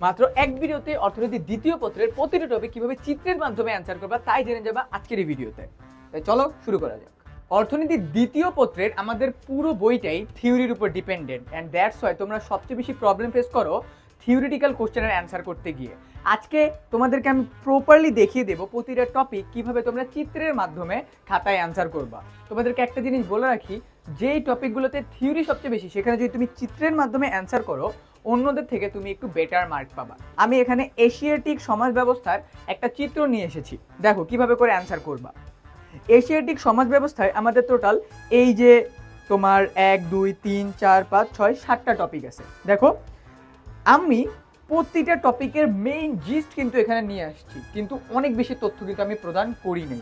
মাত্র এক ভিডিওতে অর্থনীতির দ্বিতীয় পত্রের প্রতিটি টপিক কীভাবে চিত্রের মাধ্যমে অ্যান্সার করবা তাই জেনে যাবা আজকের এই ভিডিওতে। তাই চলো শুরু করা যাক। অর্থনীতির দ্বিতীয় পত্রের আমাদের পুরো বইটাই থিওরির উপর ডিপেন্ডেন্ট অ্যান্ড দ্যাটস ওয়াই তোমরা সবচেয়ে বেশি প্রবলেম ফেস করো থিওরিটিক্যাল কোশ্চেনের অ্যান্সার করতে গিয়ে। আজকে তোমাদেরকে আমি প্রপারলি দেখিয়ে দেবো প্রতিটা টপিক কীভাবে তোমরা চিত্রের মাধ্যমে খাতায় অ্যান্সার করবা। তোমাদেরকে একটা জিনিস বলে রাখি যেই টপিকগুলোতে থিওরি সবচেয়ে বেশি, সেখানে যদি তুমি চিত্রের মাধ্যমে অ্যান্সার করো, অন্যদের থেকে তুমি একটু বেটার মার্ক পাবা। আমি এখানে এশিয়াটিক সমাজ ব্যবস্থার একটা চিত্র নিয়ে এসেছি। দেখো, কীভাবে করে অ্যান্সার করবা। এশিয়াটিক সমাজ ব্যবস্থায় আমাদের টোটাল এই যে তোমার এক, দুই, তিন, চার, পাঁচ, ছয়, সাতটা টপিক আছে। দেখো, আমি প্রতিটা টপিকের মেইন জিস্ট কিন্তু এখানে নিয়ে আসছি। কিন্তু অনেক বেশি তথ্য কিন্তু আমি প্রদান করি নাই।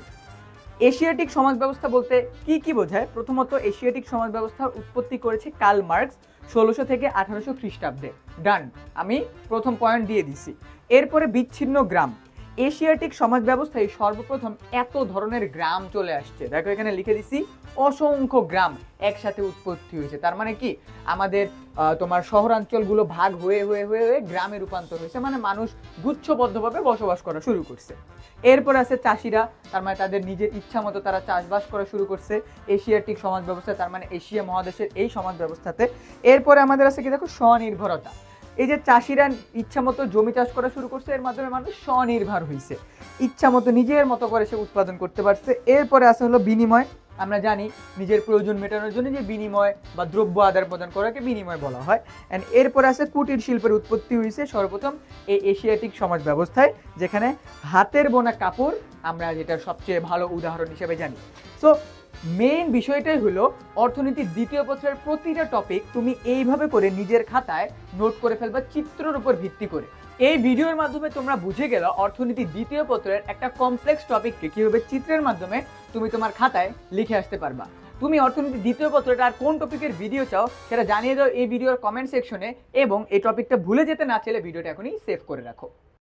এশিয়াটিক সমাজ ব্যবস্থা বলতে কি কি বোঝায়? প্রথমত, এশিয়াটিক সমাজ ব্যবস্থার উৎপত্তি করেছে কার্ল মার্কস ষোলোশো থেকে আঠারোশো খ্রিস্টাব্দে। ডান, আমি প্রথম পয়েন্ট দিয়ে দিছি। এরপরে বিচ্ছিন্ন গ্রাম। এশিয়াটিক সমাজ ব্যবস্থায় সর্বপ্রথম এত ধরনের গ্রাম চলে আসছে। দেখো, এখানে লিখে দিছি, অসংখ্য গ্রাম একসাথে উৎপত্তি হয়েছে। তার মানে কি? আমাদের তোমার শহরাঞ্চলগুলো ভাগ হয়ে হয়ে হয়ে হয়ে গ্রামে রূপান্তর হয়েছে। মানে মানুষ গুচ্ছবদ্ধভাবে বসবাস করা শুরু করছে। এরপর আছে চাষিরা, তার মানে তাদের নিজের ইচ্ছা মতো তারা চাষবাস করা শুরু করছে। এশিয়াটিক সমাজ ব্যবস্থা তার মানে এশিয়া মহাদেশের এই সমাজ ব্যবস্থাতে। এরপরে আমাদের আছে কি? দেখো, স্বনির্ভরতা। এই যে চাষিরা ইচ্ছা মতো জমি চাষ করা শুরু করছে, এর মাধ্যমে মানুষ স্বনির্ভর হয়েছে ইচ্ছা মতো নিজের মতো করে সে উৎপাদন করতে পারছে। এরপরে আছে হলো বিনিময়। আমরা জানি নিজের প্রয়োজন মেটানোর জন্য যে বিনিময় বা দ্রব্য আদান প্রদান করাকে বিনিময় বলা হয়। অ্যান্ড এরপরে আছে কুটির শিল্পের উৎপত্তি হয়েছে সর্বপ্রথম এই এশিয়াটিক সমাজ ব্যবস্থায়, যেখানে হাতের বোনা কাপড় আমরা যেটা সবচেয়ে ভালো উদাহরণ হিসেবে জানি। সো মেইন বিষয়টাই হলো, অর্থনীতির দ্বিতীয় পত্রের প্রতিটা টপিক তুমি এইভাবে করে নিজের খাতায় নোট করে ফেলবা, চিত্রর উপর ভিত্তি করে। এই ভিডিওর মাধ্যমে তোমরা বুঝে গেল অর্থনীতির দ্বিতীয় পত্রের একটা কমপ্লেক্স টপিককে কীভাবে চিত্রের মাধ্যমে তুমি তোমার খাতায় লিখে আসতে পারবা। তুমি অর্থনীতির দ্বিতীয় পত্রটা আর কোন টপিকের ভিডিও চাও, সেটা জানিয়ে দাও এই ভিডিওর কমেন্ট সেকশনে এবং এই টপিকটা ভুলে যেতে না চাইলে ভিডিওটা এখনই সেভ করে রাখো।